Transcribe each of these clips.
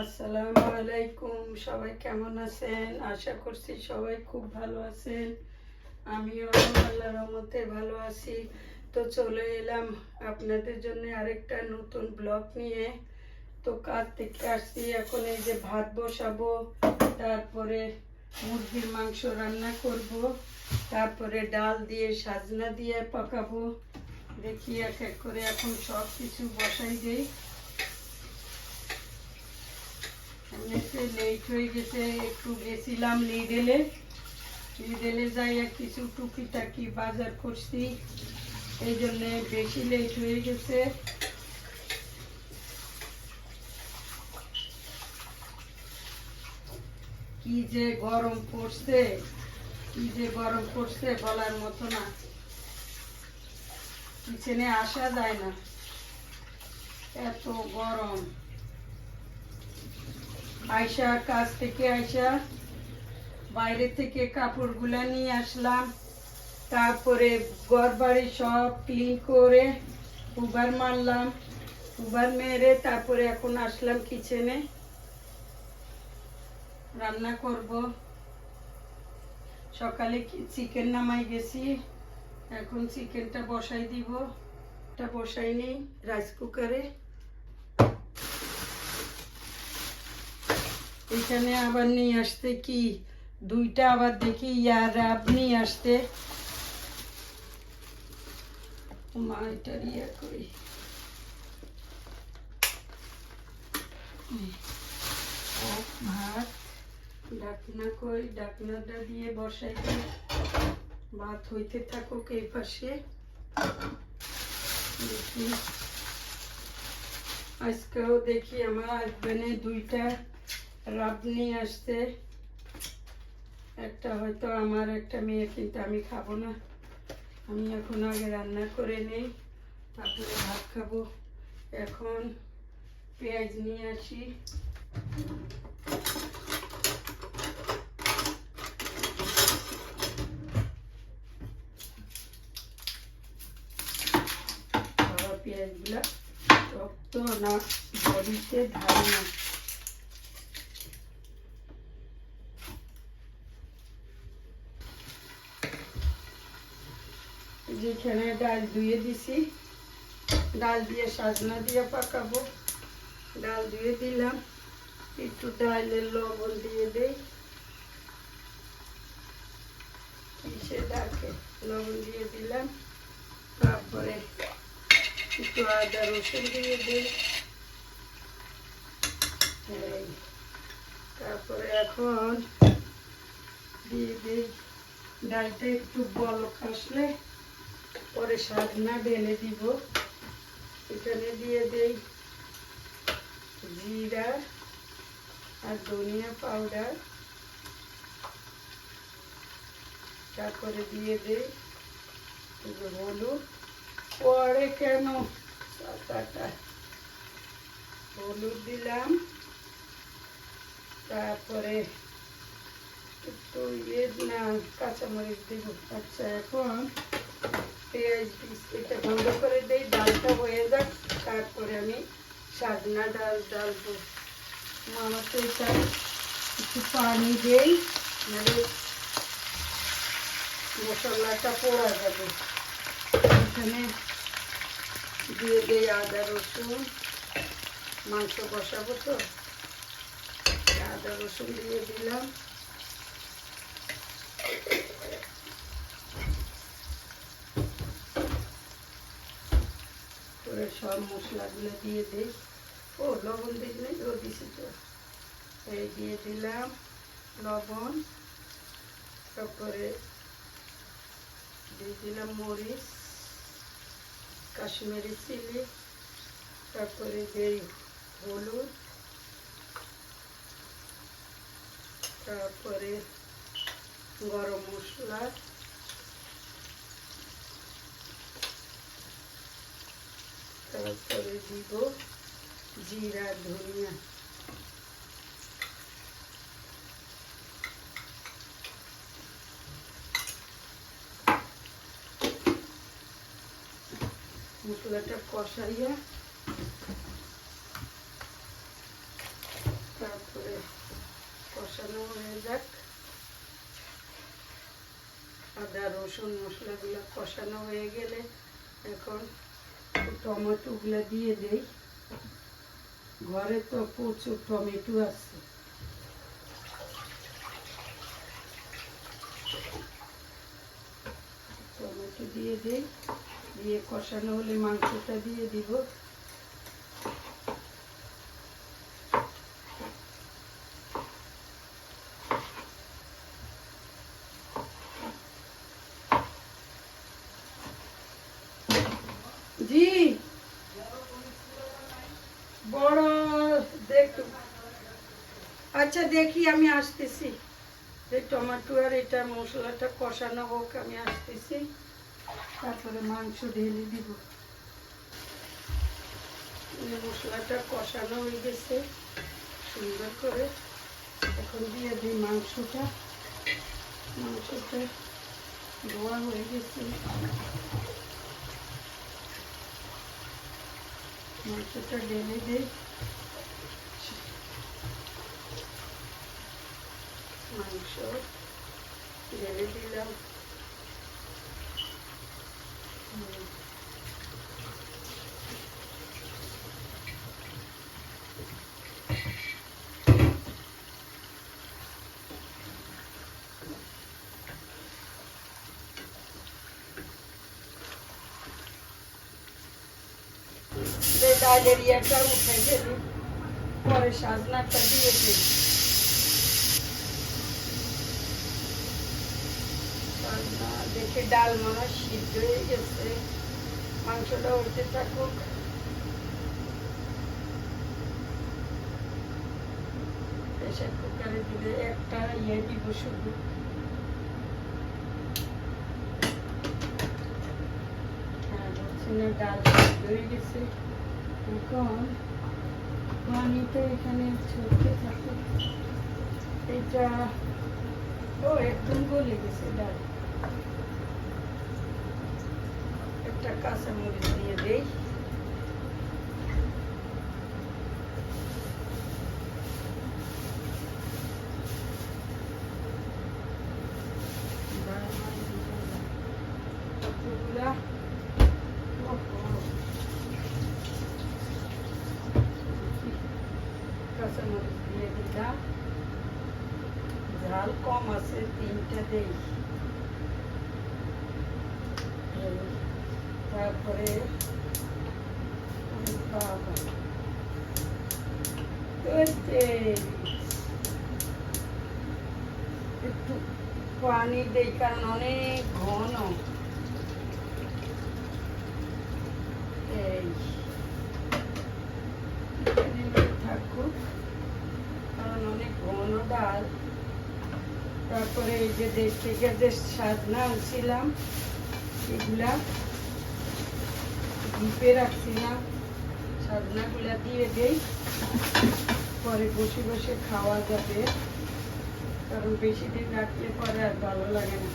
আসসালামু আলাইকুম, সবাই কেমন আছেন? আশা করছি সবাই খুব ভালো আছেন। আমিও আল্লাহ রহমতে ভালো আছি। তো চলে এলাম আপনাদের জন্য আরেকটা নতুন ব্লগ নিয়ে। তো কাজ থেকে আসছি, এখন এই যে ভাত বসাবো, তারপরে মুরগির মাংস রান্না করব, তারপরে ডাল দিয়ে সাজনা দিয়ে পাকাবো। দেখি এক এক করে এখন সব কিছু বসাই দিই। লেট হয়ে গেছে, একটু গেছিলাম লিডেলে লিডেলে যাই আর কিছু টুকিটাকি বাজার করছি, এই জন্যে বেশি হয়ে গেছে। কি যে গরম পড়ছে, কি যে গরম পড়ছে বলার মতো না। কিচেনে আসা যায় না। এত গরম। আয়সা কাজ থেকে আয়সা বাইরে থেকে কাপড়গুলা নিয়ে আসলাম। তারপরে ঘর বাড়ি সব ক্লিন করে উবার মারলাম। উবার মেরে তারপরে এখন আসলাম কিচেনে রান্না করব। সকালে চিকেন নামাই গেছি। এখন চিকেনটা বসাই দিব। এটা বসাই নেই রাইস কুকারে এখানে আবার নিয়ে আসতে কি? দুইটা আবার দেখি, ইয়ার রাব নিয়ে আসতে। মা এটা ইয়ে করি। ভাত, ডাকনা কই, ডাকনাটা দিয়ে বসাই ভাত হইতে থাকুক এই পাশে। দেখি। আজকেও দেখি আমার হাজবেন্ডে দুইটা রাব নিয়ে আসতে একটা হয়তো আমার, একটা মেয়ে, কিন্তু আমি খাব না। আমি এখন আগে রান্না করে নেই। তারপরে ভাত খাব। এখন পেঁয়াজ নিয়ে আসি। পেঁয়াজগুলা শক্ত না, বড়িতে ধারে না যেখানে ডাল ধুয়ে দিছি। ডাল দিয়ে সাজনা দিয়ে পাকাবো। ডাল ধুয়ে দিলাম। একটু ডালের লবণ দিয়ে দেই। কিসে ডাকে, লবণ দিয়ে দিলাম। তারপরে একটু আদা রসুন দিয়ে দিই। তারপরে এখন দিয়ে দিই। ডালটা একটু বলক আসলে পরে সাজনা ঢেলে দিব। এখানে দিয়ে দেই জিরা আর ধনিয়া পাউডার। তারপরে দিয়ে দেই হলুদ। পরে কেন হলুদ দিলাম। তারপরে একটু ইয়ে না, কাঁচামরিচ দিব। আচ্ছা এখন পেঁয়াজ এটা বন্ধ করে দেই, ডালটা হয়ে যাক, তারপরে আমি সাজনা ডাল ডালবো। মামা তো এটা একটু পানি দেই নাহলে মশলাটা পোড়া যাবে। এখানে দিয়ে দেই আদা, রসুন, মাংস বসাবো তো। আদা, রসুন দিয়ে দিলাম করে সব মশলাগুলো দিয়ে দিই। ও, লবণ দিই নাই ও দিছি তো। এই দিয়ে দিলাম লবণ, তারপরে দিয়ে দিলাম মরিচ, কাশ্মীরি চিলি, তারপরে দেই হলুদ, তারপরে গরম মশলা। তারপরে দিব জিরা, ধনিয়া। মশলাটা কষাইয়া তারপরে কষানো হয়ে যাক। আদা, রসুন, মশলাগুলো কষানো হয়ে গেলে এখন টমেটোগুলো দিয়ে দেই। ঘরে তো প্রচুর টমেটো আছে। টমেটো দিয়ে দেই। দিয়ে কষানো হলে মাংসটা দিয়ে দিব জি বড় দেখ আচ্ছা দেখি, আমি আসতেছি। এই টমেটো আর এটা মশলাটা কষানো হোক, আমি আসতেছি। তারপরে মাংস ঢেলে দিব। মশলাটা কষানো হয়ে গেছে। সুন্দর করে এখন দিয়ে দিই মাংসটা। মাংসটা ধোয়া হয়ে গেছে। মাংসটা ঢেলে দিই। মাংস ঢেলে দিলাম হুম। যে ডালের ইয়েটা উঠে গেলে পরে সাজনাটা দিয়ে দিই সাজনা দেখে ডাল মনে সিদ্ধ হয়ে গেছে। মাংসটা উঠে থাকুক। প্রেশার কুকারে দিলে একটা ইয়ে দিব শুধু। ডাল হয়ে গেছে। এখন পানিটা এখানে ছড়তে থাকে এটা ও একদম গলে গেছে ডাল। একটা কাঁচা মরিচ দিয়ে দেই কতগুলা ওহো কাঁচামরিচ দিয়ে দিলাম ঝাল কম আছে তিনটা দেই এই, তারপরে একটু পানি দেই, কারণ অনেক ঘন। এই থাকুক, কারণ অনেক ঘন ডাল। তারপরে এই যে দেশ থেকে যে সাজনা আনছিলাম, এগুলা ডিপে রাখছিলাম সাজনাগুলা দিয়ে দেই। পরে বসে বসে খাওয়া যাবে, কারণ বেশি দিন রাখলে পরে আর ভালো লাগে না।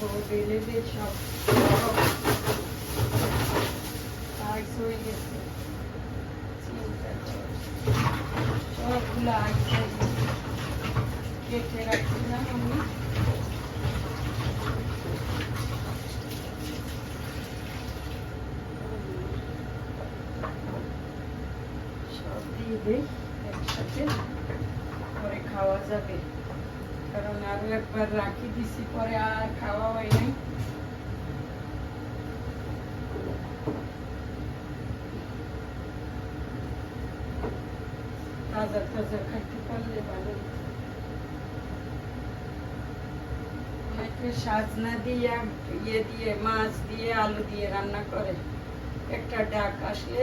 তো বেলে দিয়ে সব সব হয়ে গেছে। সবগুলো গেছে। কেটে রাখছিলাম আমি। তাজা তাজা খাইতে পারলে ভালো। সাজনা দিয়ে ইয়ে দিয়ে, মাছ দিয়ে, আলু দিয়ে রান্না করে। একটা ডাক আসলে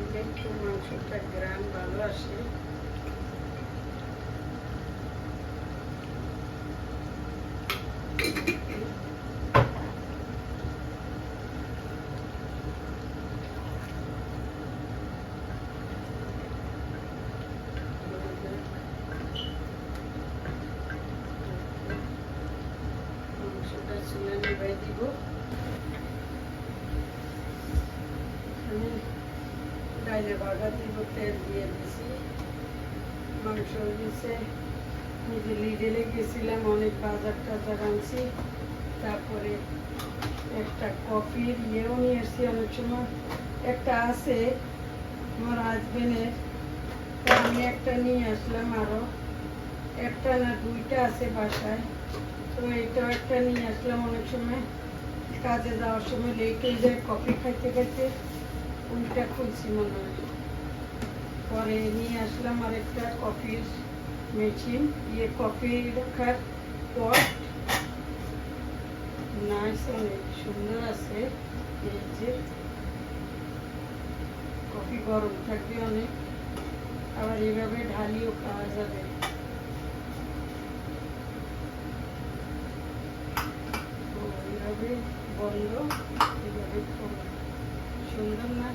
দিলে একটু মাংসটা গ্রাম ভালো আসে। মাংসটা চুলে নিবাই দিব। ডাইলে বাগা দিব তেল দিয়ে দিছি। মাংস দিছে নিজে লিডেলে গেছিলাম, অনেক বাজার টাজার আনছি। তারপরে একটা কফির ইয়েও নিয়ে এসছি অনেক সময়। একটা আছে আমার হাজবেন্ডের আমি একটা নিয়ে আসলাম আরও একটা না দুইটা আছে বাসায়। তো এইটাও একটা নিয়ে আসলাম অনেক সময়। কাজে যাওয়ার সময় লেট হয়ে যায় কফি খাইতে খাইতে। ওইটা খুলছি মনে হয়। পরে নিয়ে আসলাম আর একটা কফির মেশিন ইয়ে কফি রাখার পট নাইস অনেক, সুন্দর আছে। এই যে কফি গরম থাকবে অনেক। আবার এইভাবে ঢালিও খাওয়া যাবে। এইভাবে বন্ধ, এইভাবে। সুন্দর না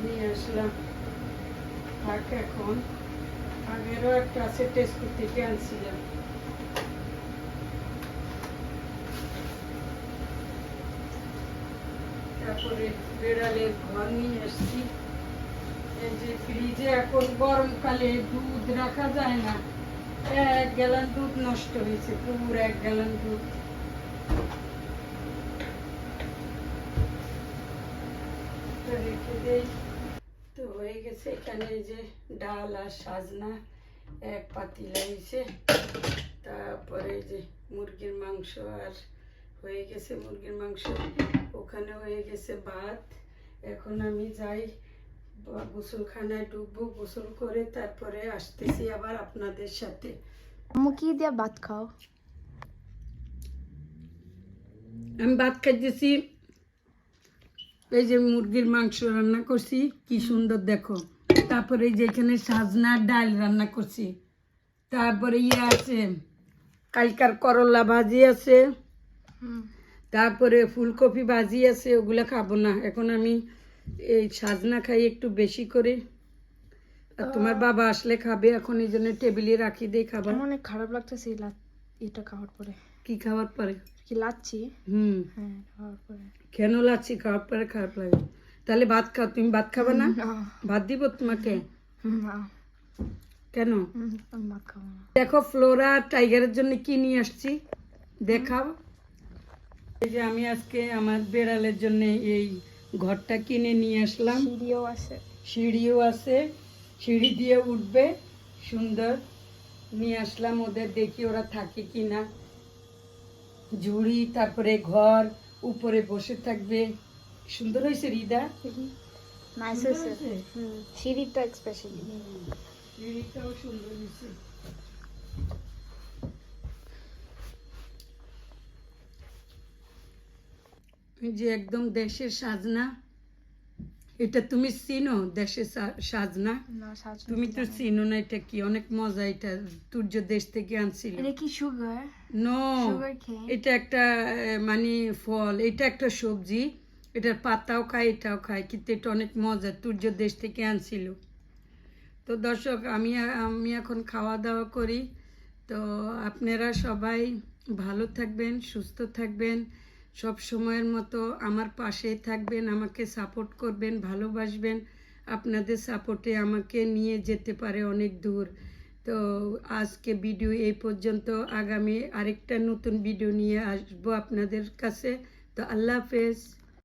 নিয়ে আসলাম থাক এখন আগেরও একটা আছে টেস্ট থেকে তারপরে বেড়ালের ঘর নিয়ে এসছি এই যে ফ্রিজে এখন গরমকালে দুধ রাখা যায় না এক গ্যালান দুধ নষ্ট হয়েছে পুরো এক গ্যালান দুধ তো রেখে দেই তো হয়ে গেছে এখানে এই যে ডাল আর সাজনা এক পাতিলা হয়েছে তারপরে যে মুরগির মাংস আর হয়ে গেছে মুরগির মাংস। ওখানে হয়ে গেছে ভাত। এখন আমি যাই গোসলখানায় ডুববো গোসল করে তারপরে আসতেছি আবার আপনাদের সাথে। আম্মু কি দিয়ে ভাত খাও? আমি ভাত খাইতেছি। এই যে মুরগির মাংস রান্না করছি কি সুন্দর দেখো। তারপরে এই যে এখানে সাজনা ডাল রান্না করছি। তারপরে ইয়ে আছে কালকার করলা ভাজি আছে। তারপরে ফুলকপি ভাজি আছে ওগুলো খাব না। এখন আমি এই সাজনা খাই একটু বেশি করে। আর তোমার বাবা আসলে খাবে এখন এই জন্য টেবিলে রাখি দিয়ে খাবার অনেক খারাপ লাগতেছে এটা খাওয়ার পরে। কি খাওয়ার পরে? কি লাচ্ছি? হুম। হ্যাঁ খাওয়ার পরে। কেন লাচ্ছি? খাওয়ার পরে খারাপ লাগে। তাহলে ভাত খাও তুমি ভাত খাবে না? ভাত দিব তোমাকে? কেন? দেখো ফ্লোরা টাইগারের জন্য কি নিয়ে আসছি? দেখাও। এই যে আমি আজকে আমার বেড়ালের জন্য এই ঘরটা কিনে নিয়ে আসলাম। সিঁড়িও আছে। সিঁড়িও আছে। সিঁড়ি দিয়ে উঠবে। সুন্দর। নিয়ে আসলাম ওদের দেখি ওরা থাকে কি না ঝুড়ি তারপরে ঘর উপরে বসে থাকবে। সুন্দর হয়েছে রিদা? নাইস হয়েছে? সিঁড়িটা স্পেশালি সিঁড়িটাও সুন্দর হয়েছে। যে একদম দেশের সাজনা। এটা তুমি চিনো দেশের সাজনা? সাজনা তুমি তো চিনো না এটা কি? অনেক মজা এটা। তুর্য দেশ থেকে আনছিল। এটা কি সুগার নো এটা একটা মানে ফল এটা একটা সবজি। এটার পাতাও খায় এটাও খায় কিন্তু এটা অনেক মজা তুর্য দেশ থেকে আনছিল। তো দর্শক আমি আমি এখন খাওয়া দাওয়া করি। তো আপনারা সবাই ভালো থাকবেন সুস্থ থাকবেন। সব সময়ের মতো আমার পাশে থাকবেন আমাকে সাপোর্ট করবেন ভালোবাসবেন। আপনাদের সাপোর্টে আমাকে নিয়ে যেতে পারে অনেক দূর। তো আজকে ভিডিও এই পর্যন্ত। আগামী আরেকটা নতুন ভিডিও নিয়ে আসব আপনাদের কাছে। তো আল্লাহ হাফেজ।